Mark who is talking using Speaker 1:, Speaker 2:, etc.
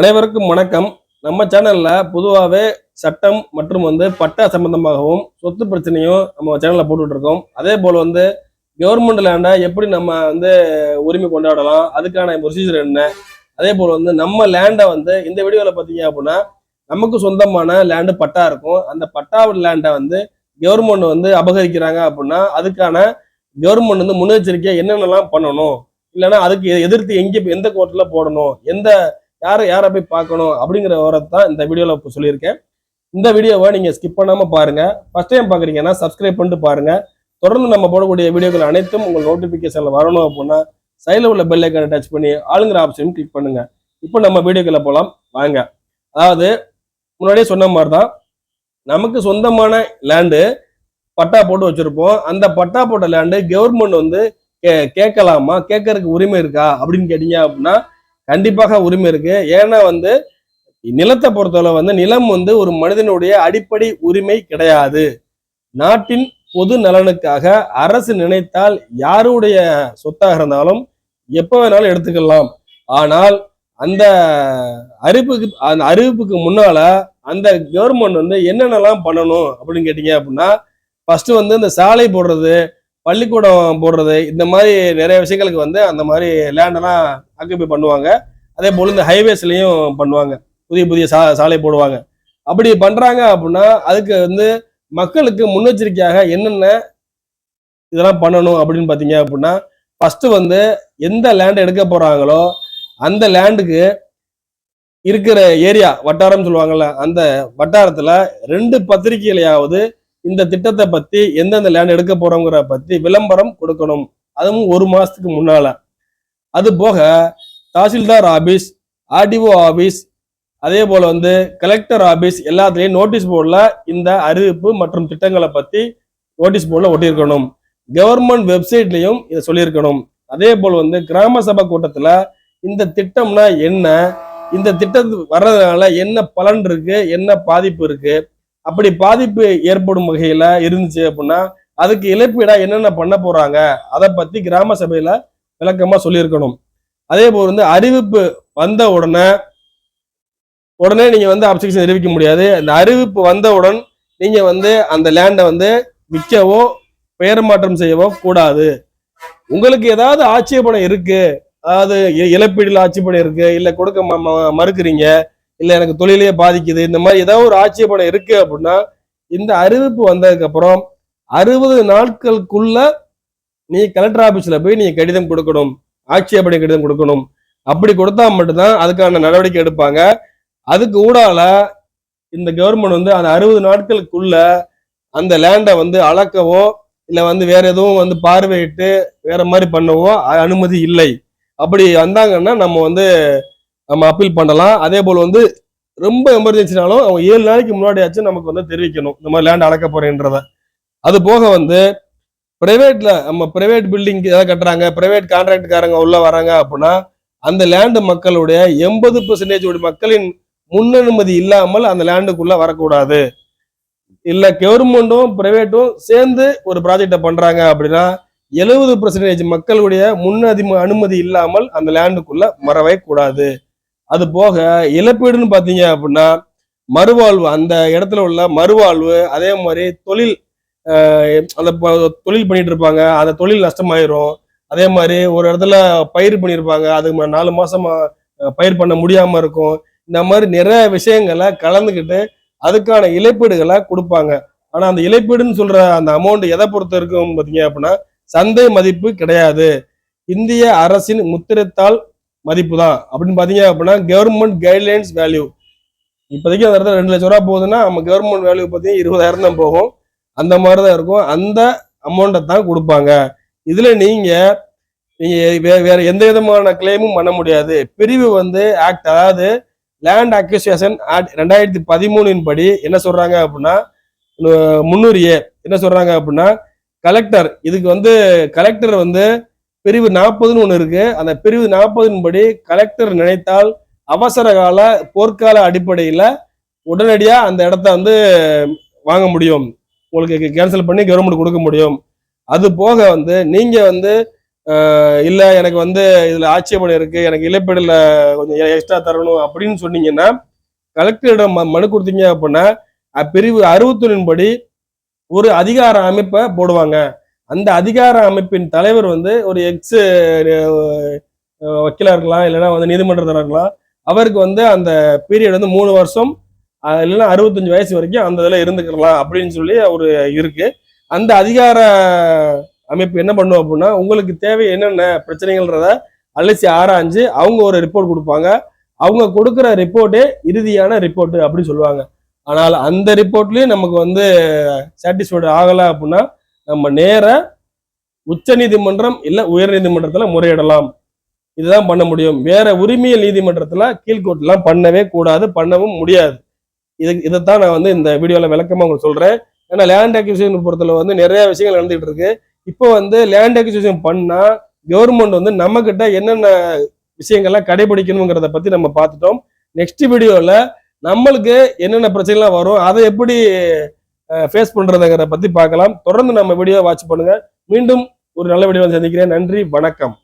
Speaker 1: அனைவருக்கும் வணக்கம். நம்ம சேனல்ல பொதுவாகவே சட்டம் மற்றும் வந்து பட்டா சம்பந்தமாகவும் சொத்து பிரச்சனையும் நம்ம சேனல்ல போட்டுட்டு இருக்கோம் அதே போல் வந்து கவர்மெண்ட் லேண்டை எப்படி நம்ம வந்து உரிமை கொண்டாடலாம் அதுக்கான ப்ரொசீஜர் என்ன? அதே போல் வந்து நம்ம லேண்டை வந்து இந்த வீடியோவில் பார்த்தீங்க அப்படின்னா நமக்கு சொந்தமான லேண்டு பட்டா இருக்கும். அந்த பட்டா லேண்டை வந்து கவர்மெண்ட் வந்து அபகரிக்கிறாங்க அப்படின்னா அதுக்கான கவர்மெண்ட் வந்து முன்னெச்சரிக்கை என்னென்னலாம் பண்ணணும்? இல்லைன்னா அதுக்கு எதிர்த்து எங்கே எந்த கோர்ட்டில் போடணும்? எந்த யாரை யாரை போய் பார்க்கணும் அப்படிங்கிற விவரத்தை தான் இந்த வீடியோவில் இப்போ சொல்லியிருக்கேன். இந்த வீடியோவை நீங்கள் ஸ்கிப் பண்ணாமல் பாருங்கள் ஃபஸ்ட் டைம் பார்க்குறீங்கன்னா சப்ஸ்கிரைப் பண்ணிட்டு பாருங்கள் தொடர்ந்து நம்ம போடக்கூடிய வீடியோக்கள் அனைத்தும் உங்கள் நோட்டிஃபிகேஷனில் வரணும் அப்படின்னா சைடில் உள்ள பெல் ஐக்கனை டச் பண்ணி ஆளுங்கிற ஆப்ஷனும் கிளிக் பண்ணுங்கள் இப்போ நம்ம வீடியோக்களை போகலாம் வாங்க. அதாவது முன்னாடியே சொன்ன மாதிரி தான் நமக்கு சொந்தமான லேண்டு பட்டா போட்டு வச்சுருப்போம். அந்த பட்டா போட்ட லேண்டு கவர்மெண்ட் வந்து கே கேட்கலாமா? கேட்கறதுக்கு உரிமை இருக்கா? அப்படின்னு கேட்டீங்க அப்படின்னா கண்டிப்பாக உரிமை இருக்கு. ஏன்னா வந்து நிலத்தை பொறுத்தவரை வந்து நிலம் வந்து ஒரு மனிதனுடைய அடிப்படை உரிமை கிடையாது. நாட்டின் பொது நலனுக்காக அரசு நினைத்தால் யாருடைய சொத்தாக இருந்தாலும் எப்போ வேணாலும் எடுத்துக்கலாம். ஆனால் அந்த அறிவிப்புக்கு அந்த அறிவிப்புக்கு முன்னால அந்த கவர்மெண்ட் வந்து என்னென்னலாம் பண்ணணும் அப்படின்னு கேட்டீங்க அப்படின்னா ஃபர்ஸ்ட் வந்து இந்த சாலை போடுறது பள்ளிக்கூடம் போடுறது இந்த மாதிரி நிறைய விஷயங்களுக்கு வந்து அந்த மாதிரி லேண்டெல்லாம் ஆக்கியபை பண்ணுவாங்க. அதே போல் இந்த ஹைவேஸ்லையும் பண்ணுவாங்க. புதிய புதிய சா சாலை போடுவாங்க. அப்படி பண்ணுறாங்க அப்படின்னா அதுக்கு வந்து மக்களுக்கு முன்னெச்சரிக்கையாக என்னென்ன இதெல்லாம் பண்ணணும் அப்படின்னு பார்த்தீங்க அப்படின்னா ஃபஸ்ட்டு வந்து எந்த லேண்ட் எடுக்க போகிறாங்களோ அந்த லேண்டுக்கு இருக்கிற ஏரியா வட்டாரம் சொல்லுவாங்கள்ல அந்த வட்டாரத்தில் ரெண்டு பத்திரிகையிலையாவது இந்த திட்டத்தை பத்தி எந்தெந்த லேண்ட் எடுக்க போறோங்கிற பத்தி விளம்பரம் கொடுக்கணும். அதுவும் ஒரு மாசத்துக்கு முன்னால. அது போக தாசில்தார் ஆபீஸ் ஆர்டிஓ ஆபீஸ் அதே போல வந்து கலெக்டர் ஆபீஸ் எல்லாத்துலேயும் நோட்டீஸ் போர்டில் இந்த அறிவிப்பு மற்றும் திட்டங்களை பத்தி நோட்டீஸ் போர்டில் ஒட்டியிருக்கணும். கவர்மெண்ட் வெப்சைட்லேயும் இதை சொல்லியிருக்கணும். அதே போல் வந்து கிராம சபை கூட்டத்தில் இந்த திட்டம்னா என்ன? இந்த திட்டம் வர்றதுனால என்ன பலன் இருக்கு? என்ன பாதிப்பு இருக்கு? அப்படி பாதிப்பு ஏற்படும் வகையில இருந்துச்சு அப்படின்னா அதுக்கு இழப்பீடா என்னென்ன பண்ண போறாங்க அதை பத்தி கிராம சபையில விளக்கமா சொல்லியிருக்கணும். அதே போல் வந்து அறிவிப்பு வந்த உடனே உடனே நீங்க வந்து அப்செக்ஷன் தெரிவிக்க முடியாது. அந்த அறிவிப்பு வந்தவுடன் நீங்க வந்து அந்த லேண்டை வந்து விற்கவோ பெயர் மாற்றம் செய்யவோ கூடாது. உங்களுக்கு ஏதாவது ஆட்சேபணம் இருக்கு அதாவது இழப்பீடுல ஆட்சேபணம் இருக்கு இல்ல கொடுக்க ம- ம- மறுக்கிறீங்க இல்லை எனக்கு தொழிலே பாதிக்குது இந்த மாதிரி ஏதாவது ஒரு ஆட்சேபணம் இருக்கு அப்படின்னா இந்த அறிவிப்பு வந்ததுக்கு அப்புறம் அறுபது நாட்களுக்குள்ள நீ கலெக்டர் ஆபீஸ்ல போய் நீ கடிதம் கொடுக்கணும் ஆட்சேபனை கடிதம் கொடுக்கணும். அப்படி கொடுத்தா மட்டும்தான் அதுக்கான நடவடிக்கை எடுப்பாங்க. அதுக்கு ஊடால இந்த கவர்மெண்ட் வந்து அந்த அறுபது நாட்களுக்குள்ள அந்த லேண்டை வந்து அளக்கவோ இல்லை வந்து வேற எதுவும் வந்து பார்வையிட்டு வேற மாதிரி பண்ணவோ அனுமதி இல்லை. அப்படி வந்தாங்கன்னா நம்ம வந்து நம்ம அப்பீல் பண்ணலாம். அதே போல் வந்து ரொம்ப எமர்ஜென்சினாலும் அவங்க ஏழு நாளைக்கு முன்னாடியாச்சும் நமக்கு வந்து தெரிவிக்கணும். இந்த மாதிரி லேண்ட் அளக்க போறேன்றத. அது போக வந்து பிரைவேட்ல நம்ம பிரைவேட் பில்டிங் ஏதாவது கட்டுறாங்க பிரைவேட் கான்ட்ராக்ட்காரங்க உள்ள வராங்க அப்படின்னா அந்த லேண்டு மக்களுடைய எண்பது பெர்சன்டேஜ் மக்களின் முன்னனுமதி இல்லாமல் அந்த லேண்டுக்குள்ள வரக்கூடாது. இல்ல கவர்மெண்ட்டும் பிரைவேட்டும் சேர்ந்து ஒரு ப்ராஜெக்டை பண்றாங்க அப்படின்னா எழுபது பெர்சன்டேஜ் மக்களுடைய முன்னதி அனுமதி இல்லாமல் அந்த லேண்டுக்குள்ள வரவே கூடாது. அது போக இழப்பீடுன்னு பார்த்தீங்க அப்படின்னா மறுவாழ்வு அந்த இடத்துல உள்ள மறுவாழ்வு அதே மாதிரி தொழில் அந்த தொழில் பண்ணிட்டு இருப்பாங்க. அந்த தொழில் நஷ்டமாயிரும். அதே மாதிரி ஒரு இடத்துல பயிர் பண்ணியிருப்பாங்க அதுக்கு நாலு மாசமா பயிர் பண்ண முடியாம இருக்கும். இந்த மாதிரி நிறைய விஷயங்களை கலந்துக்கிட்டு அதுக்கான இழப்பீடுகளை கொடுப்பாங்க. ஆனா அந்த இழப்பீடுன்னு சொல்ற அந்த அமௌண்ட் எதை பொறுத்து இருக்கும் பார்த்தீங்க அப்படின்னா சந்தை மதிப்பு கிடையாது. இந்திய அரசின் முத்திரத்தால் மதிப்பு தான் அப்படின்னு பாத்தீங்க அப்படின்னா கவர்மெண்ட் கைட்லைன்ஸ் வேல்யூ இப்போதைக்கு அந்த இடத்துல ரெண்டு லட்ச ரூபா போகுதுன்னா நம்ம கவர்மெண்ட் வேல்யூ பார்த்தீங்கன்னா இருபதாயிரம் தான் போகும். அந்த மாதிரி தான் இருக்கும். அந்த அமௌண்ட்டை தான் கொடுப்பாங்க. இதில் நீங்கள் நீங்கள் வேறு வேற எந்த விதமான கிளைமும் பண்ண முடியாது. பிரிவு வந்து ஆக்ட் அதாவது லேண்ட் அக்யூசியேஷன் ஆக்ட் ரெண்டாயிரத்தி பதிமூணின் படி என்ன சொல்கிறாங்க அப்படின்னா முன்னூறு ஏ என்ன சொல்கிறாங்க அப்படின்னா கலெக்டர் இதுக்கு வந்து கலெக்டர் வந்து பிரிவு நாற்பதுன்னு ஒன்று இருக்கு. அந்த பிரிவு நாற்பதின் படி கலெக்டர் நினைத்தால் அவசர கால போர்க்கால அடிப்படையில் உடனடியாக அந்த இடத்த வந்து வாங்க முடியும். உங்களுக்கு கேன்சல் பண்ணி கவர்மெண்ட் கொடுக்க முடியும். அது போக வந்து நீங்கள் வந்து இல்லை எனக்கு வந்து இதில் ஆட்சேபணம் இருக்குது எனக்கு இழப்பீடில் கொஞ்சம் எக்ஸ்ட்ரா தரணும் அப்படின்னு சொன்னீங்கன்னா கலெக்டரிடம் ம- மனு கொடுத்தீங்க அப்படின்னா அப்பிரிவு அறுபத்தொன்னின்படி ஒரு அதிகார அமைப்பை போடுவாங்க. அந்த அதிகார அமைப்பின் தலைவர் வந்து ஒரு எக்ஸ் வக்கீலா இருக்கலாம் இல்லைன்னா வந்து நீதிமன்றத்தில் இருக்கலாம். அவருக்கு வந்து அந்த பீரியட் வந்து மூணு வருஷம் இல்லைன்னா அறுபத்தஞ்சு வயசு வரைக்கும் அந்த இதில் இருந்துக்கலாம் அப்படின்னு சொல்லி ஒரு இருக்கு. அந்த அதிகார அமைப்பு என்ன பண்ணும் அப்படின்னா உங்களுக்கு தேவை என்னென்ன பிரச்சனைகள்ன்றத அலசி ஆராய்ஞ்சு அவங்க ஒரு ரிப்போர்ட் கொடுப்பாங்க. அவங்க கொடுக்குற ரிப்போர்ட்டே இறுதியான ரிப்போர்ட்டு அப்படின்னு சொல்லுவாங்க. ஆனால் அந்த ரிப்போர்ட்லேயும் நமக்கு வந்து சாட்டிஸ்ஃபைடு ஆகலை அப்படின்னா நம்ம நேர உச்ச நீதிமன்றம் இல்ல உயர் நீதிமன்றத்துல முறையிடலாம். இதுதான் பண்ண முடியும். வேற உரிமையல் நீதிமன்றத்துல கீழ்கோர்ட்லாம் பண்ணவே கூடாது பண்ணவும் முடியாது. இது இதைத்தான் நான் வந்து இந்த வீடியோல விளக்கமா உங்களுக்கு சொல்றேன். ஏன்னா லேண்ட் அக்விசிஷன் பொறுத்தல வந்து நிறைய விஷயங்கள் நடந்துகிட்டு இருக்கு. இப்போ வந்து லேண்ட் அக்விசிஷன் பண்ணா கவர்மெண்ட் வந்து நம்ம கிட்ட என்னென்ன விஷயங்கள்லாம் கடைபிடிக்கணுங்கிறத பத்தி நம்ம பார்த்துட்டோம். நெக்ஸ்ட் வீடியோல நம்மளுக்கு என்னென்ன பிரச்சனைலாம் வரும் அதை எப்படி ஃபேஸ் பண்றதுங்கிறத பத்தி பார்க்கலாம். தொடர்ந்து நம்ம வீடியோ வாட்ச் பண்ணுங்க. மீண்டும் ஒரு நல்ல வீடியோ சந்திக்கிறேன். நன்றி வணக்கம்.